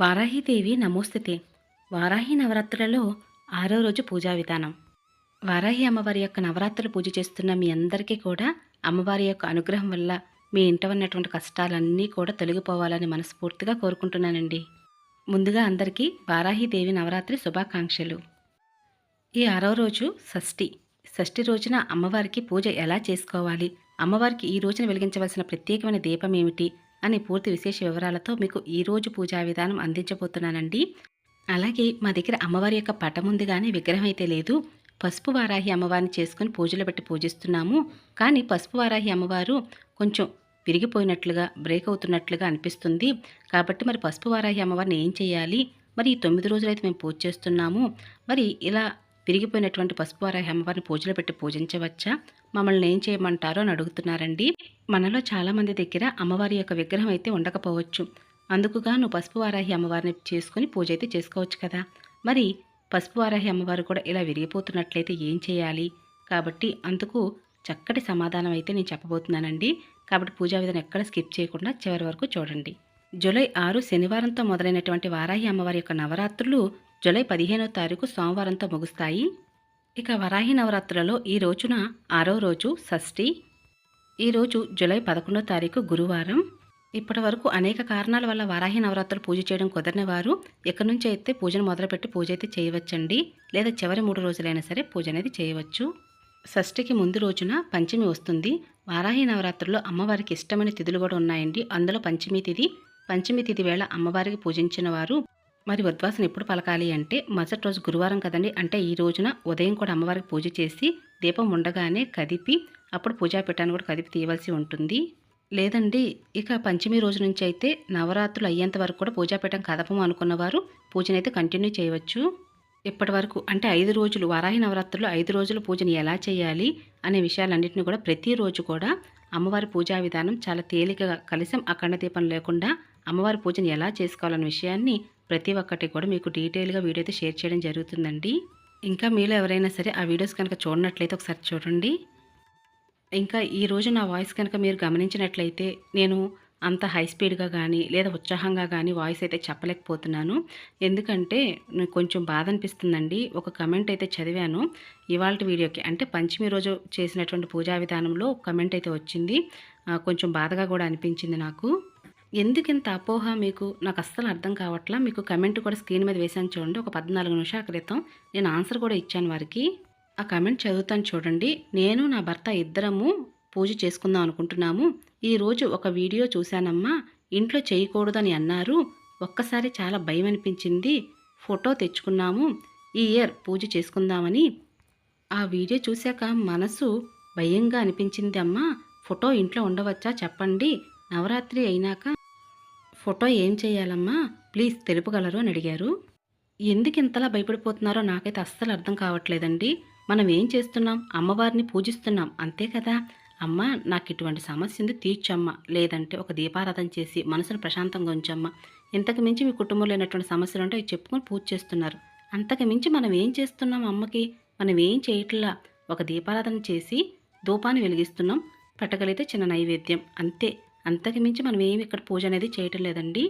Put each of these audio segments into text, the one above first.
వారాహిదేవి నమోస్తుతే వారాహి నవరాత్రులలో ఆరో రోజు పూజా విధానం. వారాహి అమ్మవారి యొక్క నవరాత్రులు పూజ చేస్తున్న మీ అందరికీ కూడా అమ్మవారి యొక్క అనుగ్రహం వల్ల మీ ఇంట ఉన్నటువంటి కష్టాలన్నీ కూడా తొలగిపోవాలని మనస్ఫూర్తిగా కోరుకుంటున్నానండి. ముందుగా అందరికీ వారాహిదేవి నవరాత్రి శుభాకాంక్షలు. ఈ ఆరో రోజు షష్ఠి. షష్ఠి రోజున అమ్మవారికి పూజ ఎలా చేసుకోవాలి? అమ్మవారికి ఈ రోజున వెలిగించవలసిన ప్రత్యేకమైన దీపం ఏమిటి? అనే పూర్తి విశేష వివరాలతో మీకు ఈరోజు పూజా విధానం అందించబోతున్నానండి. అలాగే మా దగ్గర అమ్మవారి యొక్క పటం ఉంది కానీ విగ్రహం అయితే లేదు. పసుపు వారాహి అమ్మవారిని చేసుకుని పూజలు పెట్టి పూజిస్తున్నాము. కానీ పసుపు వారాహి అమ్మవారు కొంచెం విరిగిపోయినట్లుగా బ్రేక్ అవుతున్నట్లుగా అనిపిస్తుంది. కాబట్టి మరి పసుపు వారాహి అమ్మవారిని ఏం చేయాలి? మరి ఈ తొమ్మిది రోజులైతే మేము పూజ చేస్తున్నాము. మరి ఇలా విరిగిపోయినటువంటి పసుపు వారాహి అమ్మవారిని పూజలు పెట్టి పూజించవచ్చా? మమ్మల్ని ఏం చేయమంటారో అని అడుగుతున్నారండి. మనలో చాలామంది దగ్గర అమ్మవారి యొక్క విగ్రహం అయితే ఉండకపోవచ్చు. అందుకుగాను పసుపు వారాహి అమ్మవారిని చేసుకుని పూజ అయితే చేసుకోవచ్చు కదా. మరి పసుపు వారాహి అమ్మవారు కూడా ఇలా విరిగిపోతున్నట్లయితే ఏం చేయాలి? కాబట్టి అందుకు చక్కటి సమాధానం అయితే నేను చెప్పబోతున్నానండి. కాబట్టి పూజా విధానం ఎక్కడ స్కిప్ చేయకుండా చివరి వరకు చూడండి. జూలై ఆరు శనివారంతో మొదలైనటువంటి వారాహి అమ్మవారి యొక్క నవరాత్రులు జూలై పదిహేనో తారీఖు సోమవారంతో ముగుస్తాయి. ఇక వరాహి నవరాత్రులలో ఈ రోజున ఆరో రోజు షష్ఠి ఈరోజు జూలై పదకొండో తారీఖు గురువారం. ఇప్పటి వరకు అనేక కారణాల వల్ల వారాహి నవరాత్రులు పూజ చేయడం కుదరని వారు ఇక్కడి నుంచి అయితే పూజను మొదలుపెట్టి పూజ అయితే చేయవచ్చండి. లేదా చివరి మూడు రోజులైనా సరే పూజ అనేది చేయవచ్చు. షష్ఠికి ముందు రోజున పంచమి వస్తుంది. వారాహి నవరాత్రుల్లో అమ్మవారికి ఇష్టమైన తిథులు కూడా ఉన్నాయండి. అందులో పంచమి తిథి పంచమి తిథి వేళ అమ్మవారికి పూజించిన వారు మరి ఉద్వాసన ఎప్పుడు పలకాలి అంటే మరుసటి రోజు గురువారం కదండి. అంటే ఈ రోజున ఉదయం కూడా అమ్మవారికి పూజ చేసి దీపం ఉండగానే కదిపి అప్పుడు పూజాపీఠాన్ని కూడా కదిపి తీయవలసి ఉంటుంది. లేదండి ఇక పంచమి రోజు నుంచి అయితే నవరాత్రులు అయ్యేంత వరకు కూడా పూజాపీఠం కదపము అనుకున్నవారు పూజనైతే కంటిన్యూ చేయవచ్చు. ఇప్పటి వరకు అంటే ఐదు రోజులు వారాహి నవరాత్రులు ఐదు రోజులు పూజను ఎలా చేయాలి అనే విషయాలన్నింటినీ కూడా ప్రతిరోజు కూడా అమ్మవారి పూజా విధానం చాలా తేలికగా కలిసం అఖండ దీపం లేకుండా అమ్మవారి పూజను ఎలా చేసుకోవాలనే విషయాన్ని ప్రతి ఒక్కటి కూడా మీకు డీటెయిల్గా వీడియో అయితే షేర్ చేయడం జరుగుతుందండి. ఇంకా మీలో ఎవరైనా సరే ఆ వీడియోస్ కనుక చూడనట్లయితే ఒకసారి చూడండి. ఇంకా ఈ రోజు నా వాయిస్ కనుక మీరు గమనించినట్లయితే నేను అంత హై స్పీడ్గా కానీ లేదా ఉత్సాహంగా కానీ వాయిస్ అయితే చెప్పలేకపోతున్నాను. ఎందుకంటే నాకు కొంచెం బాధ అనిపిస్తుందండి. ఒక కమెంట్ అయితే చదివాను. ఇవాళ వీడియోకి అంటే పంచమి రోజు చేసినటువంటి పూజా విధానంలో కమెంట్ అయితే వచ్చింది. కొంచెం బాధగా కూడా అనిపించింది నాకు. ఎందుకింత అపోహ మీకు? నాకు అస్సలు అర్థం కావట్లా. మీకు కమెంట్ కూడా స్క్రీన్ మీద వేసాను చూడండి. ఒక పద్నాలుగు నిమిషాల క్రితం నేను ఆన్సర్ కూడా ఇచ్చాను వారికి. ఆ కమెంట్ చదువుతాను చూడండి. నేను నా భర్త ఇద్దరము పూజ చేసుకుందాం అనుకుంటున్నాము. ఈరోజు ఒక వీడియో చూశానమ్మా. ఇంట్లో చేయకూడదని అన్నారు. ఒక్కసారి చాలా భయం అనిపించింది. ఫోటో తెచ్చుకున్నాము. ఈ ఇయర్ పూజ చేసుకుందామని. ఆ వీడియో చూశాక మనసు భయంగా అనిపించింది అమ్మా. ఫోటో ఇంట్లో ఉండవచ్చా? చెప్పండి. నవరాత్రి అయినాక ఫోటో ఏం చేయాలమ్మా? ప్లీజ్ తెలుపగలరు అని అడిగారు. ఎందుకు ఇంతలా భయపడిపోతున్నారో నాకైతే అస్సలు అర్థం కావట్లేదండి. మనం ఏం చేస్తున్నాం? అమ్మవారిని పూజిస్తున్నాం. అంతే కదా? అమ్మ నాకు ఇటువంటి సమస్య ఉంది తీర్చమ్మ. లేదంటే ఒక దీపారాధన చేసి మనసును ప్రశాంతంగా ఉంచమ్మ. ఇంతకు మించి మీ కుటుంబంలో లేనటువంటి సమస్యలు ఉంటే అవి చెప్పుకొని పూజ చేస్తున్నారు. అంతకు మించి మనం ఏం చేస్తున్నాం అమ్మకి? మనం ఏం చేయట్లా? ఒక దీపారాధన చేసి ధూపాన్ని వెలిగిస్తున్నాం. పెట్టగలిగితే చిన్న నైవేద్యం. అంతే. అంతకు మించి మనం ఏమి ఇక్కడ పూజ అనేది చేయటం లేదండి.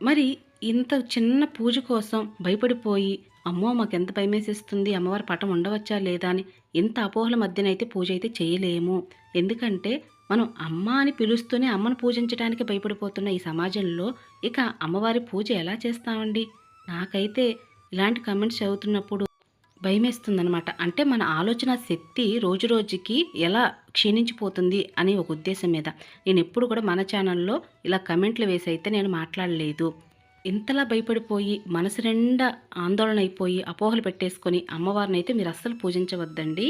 మరి ఇంత చిన్న పూజ కోసం భయపడిపోయి అమ్మో మాకు ఎంత భయమేసేస్తుంది అమ్మవారి పటం ఉండవచ్చా లేదా అని ఇంత అపోహల మధ్యనైతే పూజ అయితే చేయలేము. ఎందుకంటే మనం అమ్మ అని పిలుస్తూనే అమ్మను పూజించడానికి భయపడిపోతున్న ఈ సమాజంలో ఇక అమ్మవారి పూజ ఎలా చేస్తామండి? నాకైతే ఇలాంటి కమెంట్స్ చదువుతున్నప్పుడు భయమేస్తుందనమాట అంటే మన ఆలోచన శక్తి రోజు రోజుకి ఎలా క్షీణించిపోతుంది అనే ఒక ఉద్దేశం మీద. నేను ఎప్పుడు కూడా మన ఛానల్లో ఇలా కమెంట్లు వేసి అయితే నేను మాట్లాడలేదు. ఇంతలా భయపడిపోయి మనసు నిండా ఆందోళన అయిపోయి అపోహలు పెట్టేసుకొని అమ్మవారిని అయితే మీరు అస్సలు పూజించవద్దండి.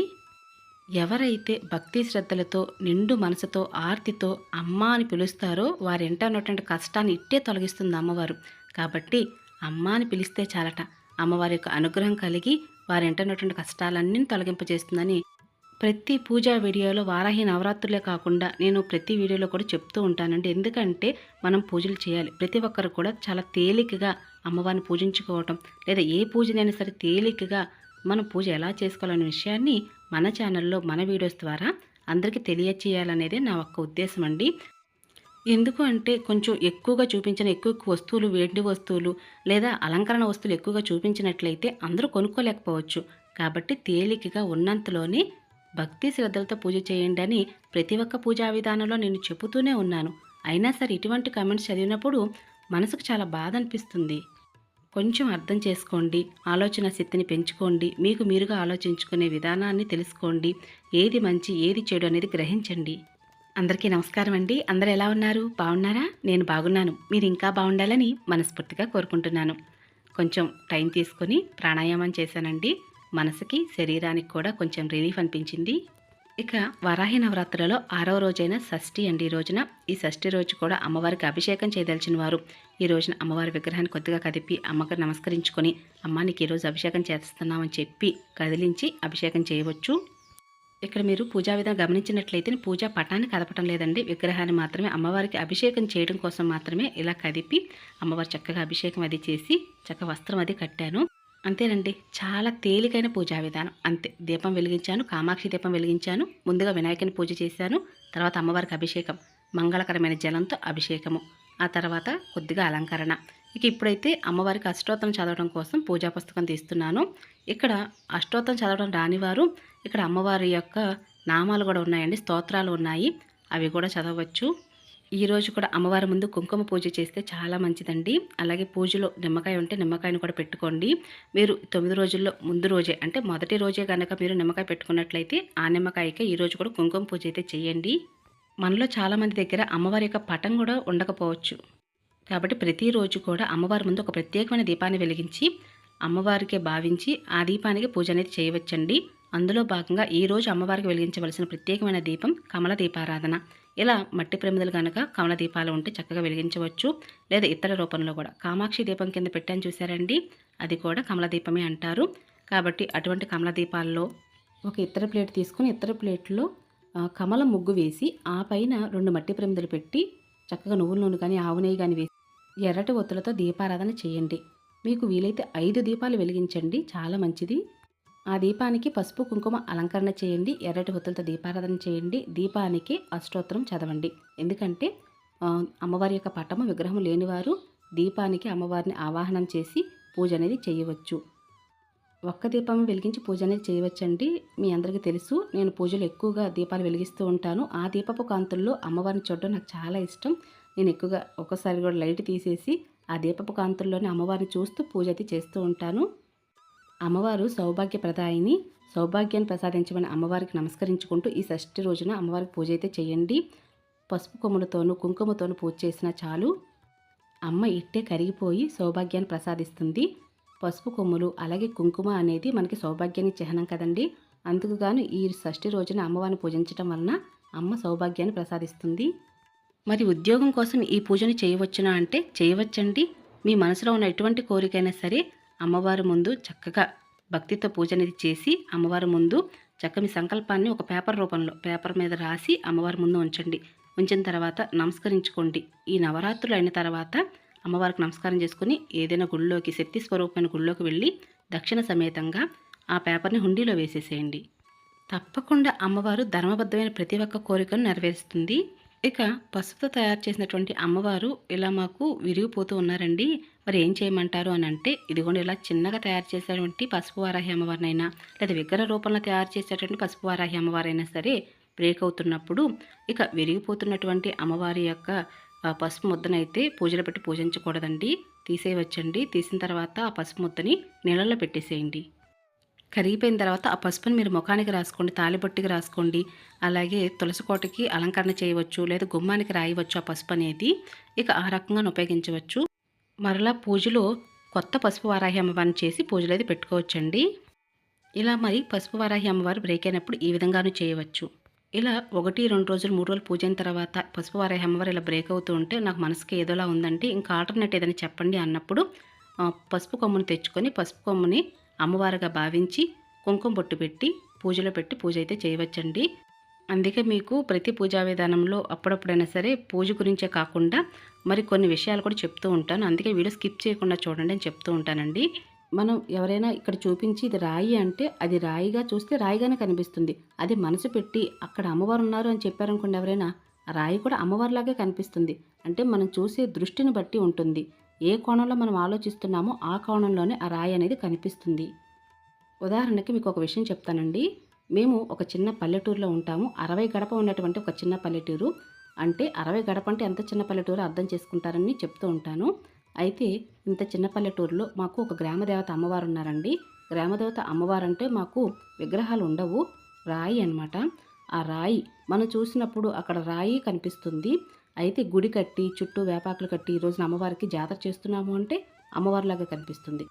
ఎవరైతే భక్తి శ్రద్ధలతో నిండు మనసుతో ఆర్తితో అమ్మ అని పిలుస్తారో వారి ఎంట ఉన్నటువంటి కష్టాన్ని ఇట్టే తొలగిస్తుంది అమ్మవారు. కాబట్టి అమ్మ అని పిలిస్తే చాలట. అమ్మవారి యొక్క అనుగ్రహం కలిగి వారి ఎంట ఉన్నటువంటి కష్టాలన్నీ తొలగింపజేస్తుందని ప్రతి పూజా వీడియోలో వారాహి నవరాత్రులే కాకుండా నేను ప్రతి వీడియోలో కూడా చెప్తూ ఉంటానండి. ఎందుకంటే మనం పూజలు చేయాలి. ప్రతి ఒక్కరు కూడా చాలా తేలికగా అమ్మవారిని పూజించుకోవటం లేదా ఏ పూజనైనా సరే తేలికగా మనం పూజ ఎలా చేసుకోవాలనే విషయాన్ని మన ఛానల్లో మన వీడియోస్ ద్వారా అందరికీ తెలియచేయాలనేదే నా ఒక్క ఉద్దేశం అండి ఎందుకు అంటే కొంచెం ఎక్కువగా చూపించిన ఎక్కువ ఎక్కువ వస్తువులు వేడి వస్తువులు లేదా అలంకరణ వస్తువులు ఎక్కువగా చూపించినట్లయితే అందరూ కొనుక్కోలేకపోవచ్చు. కాబట్టి తేలికగా ఉన్నంతలోనే భక్తి శ్రద్ధలతో పూజ చేయండి అని ప్రతి ఒక్క పూజా విధానంలో నేను చెబుతూనే ఉన్నాను. అయినా సరే ఇటువంటి కమెంట్స్ చదివినప్పుడు మనసుకు చాలా బాధ అనిపిస్తుంది. కొంచెం అర్థం చేసుకోండి ఆలోచన శక్తిని పెంచుకోండి మీకు మీరుగా ఆలోచించుకునే విధానాన్ని తెలుసుకోండి ఏది మంచి ఏది చెడు అనేది గ్రహించండి. అందరికీ నమస్కారం అండి. అందరు ఎలా ఉన్నారు? బాగున్నారా? నేను బాగున్నాను. మీరు ఇంకా బాగుండాలని మనస్ఫూర్తిగా కోరుకుంటున్నాను. కొంచెం టైం తీసుకొని ప్రాణాయామం చేశానండి. మనసుకి శరీరానికి కూడా కొంచెం రిలీఫ్ అనిపించింది. ఇక వరాహి నవరాత్రులలో ఆరవ రోజైన షష్ఠి అండి ఈ రోజున. ఈ షష్ఠి రోజు కూడా అమ్మవారికి అభిషేకం చేయదలిచిన వారు. ఈ రోజున అమ్మవారి విగ్రహాన్ని కొద్దిగా కదిపి అమ్మకు నమస్కరించుకొని అమ్మ నీకు ఈరోజు అభిషేకం చేస్తున్నామని చెప్పి కదిలించి అభిషేకం చేయవచ్చు. ఇక్కడ మీరు పూజా విధానం గమనించినట్లయితే పూజా పటాన్ని కదపటం లేదండి. విగ్రహాన్ని మాత్రమే అమ్మవారికి అభిషేకం చేయడం కోసం మాత్రమే ఇలా కదిపి అమ్మవారు చక్కగా అభిషేకం అది చేసి చక్క వస్త్రం అది కట్టాను. అంతేనండి. చాలా తేలికైన పూజా విధానం. అంతే. దీపం వెలిగించాను. కామాక్షి దీపం వెలిగించాను. ముందుగా వినాయకుని పూజ చేశాను. తర్వాత అమ్మవారికి అభిషేకం. మంగళకరమైన జలంతో అభిషేకము. ఆ తర్వాత కొద్దిగా అలంకరణ. ఇక ఇప్పుడైతే అమ్మవారికి అష్టోత్తరం చదవడం కోసం పూజా పుస్తకం తీస్తున్నాను. ఇక్కడ అష్టోత్తరం చదవడం రానివారు ఇక్కడ అమ్మవారి యొక్క నామాలు కూడా ఉన్నాయండి స్తోత్రాలు ఉన్నాయి అవి కూడా చదవచ్చు. ఈరోజు కూడా అమ్మవారి ముందు కుంకుమ పూజ చేస్తే చాలా మంచిదండి. అలాగే పూజలో నిమ్మకాయ ఉంటే నిమ్మకాయను కూడా పెట్టుకోండి. మీరు తొమ్మిది రోజుల్లో ముందు రోజే అంటే మొదటి రోజే కనుక మీరు నిమ్మకాయ పెట్టుకున్నట్లయితే ఆ నిమ్మకాయకే ఈ రోజు కూడా కుంకుమ పూజ అయితే చేయండి. మనలో చాలామంది దగ్గర అమ్మవారి యొక్క పటం కూడా ఉండకపోవచ్చు. కాబట్టి ప్రతిరోజు కూడా అమ్మవారి ముందు ఒక ప్రత్యేకమైన దీపాన్ని వెలిగించి అమ్మవారికే భావించి ఆ దీపానికి పూజ అనేది చేయవచ్చండి. అందులో భాగంగా ఈ రోజు అమ్మవారికి వెలిగించవలసిన ప్రత్యేకమైన దీపం కమల దీపారాధన. ఇలా మట్టి ప్రమిదలు కనుక కమల దీపాలు ఉంటే చక్కగా వెలిగించవచ్చు. లేదా ఇతర రూపంలో కూడా. కామాక్షి దీపం కింద పెట్టాను చూసారండి అది కూడా కమల దీపమే అంటారు. కాబట్టి అటువంటి కమల దీపాల్లో ఒక ఇతర ప్లేట్ తీసుకొని ఇతర ప్లేట్లో కమల ముగ్గు వేసి ఆ పైన రెండు మట్టి ప్రమిదలు పెట్టి చక్కగా నువ్వుల నూనె కానీ ఆవు నెయ్యి కానీ వేసి ఎర్రటి ఒత్తులతో దీపారాధన చేయండి. మీకు వీలైతే ఐదు దీపాలు వెలిగించండి. చాలా మంచిది. ఆ దీపానికి పసుపు కుంకుమ అలంకరణ చేయండి. ఎర్రటి ఒత్తులతో దీపారాధన చేయండి. దీపానికి అష్టోత్తరం చదవండి. ఎందుకంటే అమ్మవారి యొక్క పటము విగ్రహం లేనివారు దీపానికి అమ్మవారిని ఆవాహనం చేసి పూజ అనేది చేయవచ్చు. ఒక్క దీపం వెలిగించి పూజ అనేది చేయవచ్చండి. మీ అందరికీ తెలుసు. నేను పూజలు ఎక్కువగా దీపాలు వెలిగిస్తూ ఉంటాను. ఆ దీపపు కాంతుల్లో అమ్మవారిని చూడడం నాకు చాలా ఇష్టం. నేను ఎక్కువగా ఒక్కసారి కూడా లైట్ తీసేసి ఆ దీపపు కాంతుల్లోనే అమ్మవారిని చూస్తూ పూజ అయితే చేస్తూ ఉంటాను. అమ్మవారు సౌభాగ్య ప్రదాయిని సౌభాగ్యాన్ని ప్రసాదించమని అమ్మవారికి నమస్కరించుకుంటూ ఈ షష్ఠి రోజున అమ్మవారికి పూజ అయితే చేయండి. పసుపు కొమ్ములతోనూ కుంకుమతోనూ పూజ చేసినా చాలు. అమ్మ ఇట్టే కరిగిపోయి సౌభాగ్యాన్ని ప్రసాదిస్తుంది. పసుపు కొమ్ములు అలాగే కుంకుమ అనేది మనకి సౌభాగ్యానికి చిహ్నం కదండి. అందుకుగాను ఈ షష్ఠి రోజున అమ్మవారిని పూజించటం వలన అమ్మ సౌభాగ్యాన్ని ప్రసాదిస్తుంది. మరి ఉద్యోగం కోసం ఈ పూజను చేయవచ్చునా అంటే చేయవచ్చండి. మీ మనసులో ఉన్న ఎటువంటి కోరికైనా సరే అమ్మవారి ముందు చక్కగా భక్తితో పూజ అనేది చేసి అమ్మవారి ముందు చక్క మీ సంకల్పాన్ని ఒక పేపర్ రూపంలో పేపర్ మీద రాసి అమ్మవారి ముందు ఉంచండి. ఉంచిన తర్వాత నమస్కరించుకోండి. ఈ నవరాత్రులు అయిన తర్వాత అమ్మవారికి నమస్కారం చేసుకుని ఏదైనా గుళ్ళోకి శక్తి స్వరూపమైన గుళ్ళోకి వెళ్ళి దక్షిణ సమేతంగా ఆ పేపర్ని హుండీలో వేసేసేయండి. తప్పకుండా అమ్మవారు ధర్మబద్ధమైన ప్రతి ఒక్క కోరికను నెరవేరుస్తుంది. ఇక పసుపుతో తయారు చేసినటువంటి అమ్మవారు ఇలా మాకు విరిగిపోతూ ఉన్నారండి. మరి ఏం చేయమంటారు అని అంటే ఇదిగోండి ఇలా చిన్నగా తయారు చేసేటువంటి పసుపు వారాహి అమ్మవారినైనా లేదా విగ్రహ రూపంలో తయారు చేసేటువంటి పసుపు వారాహి అమ్మవారైనా సరే బ్రేక్ అవుతున్నప్పుడు ఇక విరిగిపోతున్నటువంటి అమ్మవారి యొక్క పసుపు ముద్దనైతే పూజలు పెట్టి పూజించకూడదండి. తీసేయవచ్చండి. తీసిన తర్వాత ఆ పసుపు ముద్దని నీళ్ళల్లో పెట్టేసేయండి. కరిగిపోయిన తర్వాత ఆ పసుపుని మీరు ముఖానికి రాసుకోండి తాలిబొట్టికి రాసుకోండి. అలాగే తులసి కోటకి అలంకరణ చేయవచ్చు లేదా గుమ్మానికి రాయవచ్చు ఆ పసుపు అనేది. ఇక ఆ రకంగా ఉపయోగించవచ్చు. మరలా పూజలో కొత్త పసుపు వారాహి అమ్మవారిని చేసి పూజలు అయితే పెట్టుకోవచ్చండి. ఇలా మరి పసుపు వారాహి అమ్మవారు బ్రేక్ అయినప్పుడు ఈ విధంగానూ చేయవచ్చు. ఇలా ఒకటి రెండు రోజులు మూడు రోజులు పూజ అయిన తర్వాత పసుపు వారాహి అమ్మవారు ఇలా బ్రేక్ అవుతూ ఉంటే నాకు మనసుకి ఏదోలా ఉందంటే ఇంకా ఆల్టర్నేట్ ఏదైనా చెప్పండి అన్నప్పుడు పసుపు కొమ్ముని తెచ్చుకొని పసుపు కొమ్ముని అమ్మవారుగా భావించి కుంకుమ బొట్టు పెట్టి పూజలో పెట్టి పూజ అయితే చేయవచ్చండి. అందుకే మీకు ప్రతి పూజా విధానంలో అప్పుడప్పుడైనా సరే పూజ గురించే కాకుండా మరి కొన్ని విషయాలు కూడా చెప్తూ ఉంటాను. అందుకే వీడియో స్కిప్ చేయకుండా చూడండి అని చెప్తూ ఉంటానండి. మనం ఎవరైనా ఇక్కడ చూపించి ఇది రాయి అంటే అది రాయిగా చూస్తే రాయిగానే కనిపిస్తుంది. అది మనసు పెట్టి అక్కడ అమ్మవారు ఉన్నారు అని చెప్పారనుకోండి ఎవరైనా రాయి కూడా అమ్మవారిలాగే కనిపిస్తుంది. అంటే మనం చూసే దృష్టిని బట్టి ఉంటుంది. ఏ కోణంలో మనం ఆలోచిస్తున్నామో ఆ కోణంలోనే ఆ రాయి అనేది కనిపిస్తుంది. ఉదాహరణకి మీకు ఒక విషయం చెప్తానండి. మేము ఒక చిన్న పల్లెటూరులో ఉంటాము. అరవై గడప ఉన్నటువంటి ఒక చిన్న పల్లెటూరు. అంటే అరవై గడప అంటే ఎంత చిన్న పల్లెటూరు అర్థం చేసుకుంటారని చెప్తూ ఉంటాను. అయితే ఇంత చిన్న పల్లెటూరులో మాకు ఒక గ్రామదేవత అమ్మవారు ఉన్నారండి. గ్రామదేవత అమ్మవారు అంటే మాకు విగ్రహాలు ఉండవు. రాయి అనమాట ఆ రాయి మనం చూసినప్పుడు అక్కడ రాయి కనిపిస్తుంది. అయితే గుడి కట్టి చుట్టూ వేపాకులు కట్టి ఈ రోజున అమ్మవారికి జాతర చేస్తున్నాము అంటే అమ్మవారిలాగా కనిపిస్తుంది.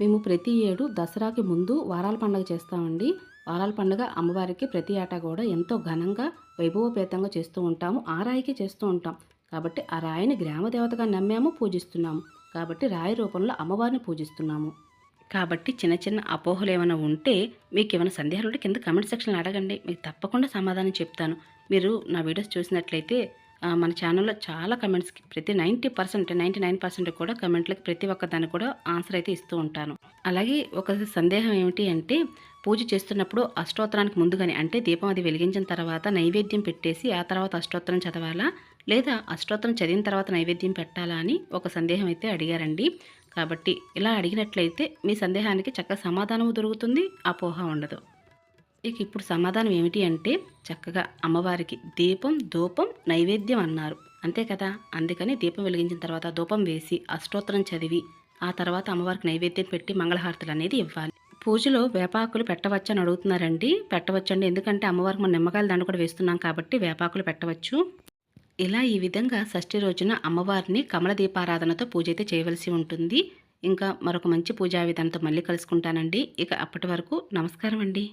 మేము ప్రతి ఏడు దసరాకి ముందు వారాల పండుగ చేస్తామండి. వారాల పండుగ అమ్మవారికి ప్రతి ఏటా కూడా ఎంతో ఘనంగా వైభవపేతంగా చేస్తూ ఉంటాము. ఆ రాయికి చేస్తూ ఉంటాం. కాబట్టి ఆ రాయిని గ్రామదేవతగా నమ్మాము పూజిస్తున్నాము. కాబట్టి రాయి రూపంలో అమ్మవారిని పూజిస్తున్నాము. కాబట్టి చిన్న చిన్న అపోహలు ఏమైనా ఉంటే మీకు ఏమైనా సందేహాలు ఉంటే కింద కమెంట్ సెక్షన్లో అడగండి. మీకు తప్పకుండా సమాధానం చెప్తాను. మీరు నా వీడియోస్ చూసినట్లయితే మన ఛానల్లో చాలా కమెంట్స్కి ప్రతి ninety percent ninety nine percent కూడా కమెంట్లకి ప్రతి ఒక్క దాన్ని కూడా ఆన్సర్ అయితే ఇస్తూ ఉంటాను. అలాగే ఒక సందేహం ఏమిటి అంటే పూజ చేస్తున్నప్పుడు అష్టోత్తరానికి ముందుగానే అంటే దీపం అది వెలిగించిన తర్వాత నైవేద్యం పెట్టేసి ఆ తర్వాత అష్టోత్తరం చదవాలా? లేదా అష్టోత్తరం చదివిన తర్వాత నైవేద్యం పెట్టాలా అని ఒక సందేహం అయితే అడిగారండి. కాబట్టి ఇలా అడిగినట్లయితే మీ సందేహానికి చక్కగా సమాధానం దొరుకుతుంది అపోహ ఉండదు. ఇక ఇప్పుడు సమాధానం ఏమిటి అంటే చక్కగా అమ్మవారికి దీపం ధూపం నైవేద్యం అన్నారు. అంతే కదా? అందుకని దీపం వెలిగించిన తర్వాత ధూపం వేసి అష్టోత్తరం చదివి ఆ తర్వాత అమ్మవారికి నైవేద్యం పెట్టి మంగళహారతులు అనేది ఇవ్వాలి. పూజలో వేపాకులు పెట్టవచ్చని అడుగుతున్నారండి. పెట్టవచ్చండి ఎందుకంటే అమ్మవారికి మనం నిమ్మకాయల దండ కూడా వేస్తున్నాం కాబట్టి వేపాకులు పెట్టవచ్చు. ఇలా ఈ విధంగా షష్ఠి రోజున అమ్మవారిని కమల దీపారాధనతో పూజ అయితే చేయవలసి ఉంటుంది. ఇంకా మరొక మంచి పూజా విధానంతో మళ్ళీ కలుసుకుంటానండి. ఇక అప్పటి వరకు నమస్కారం అండి.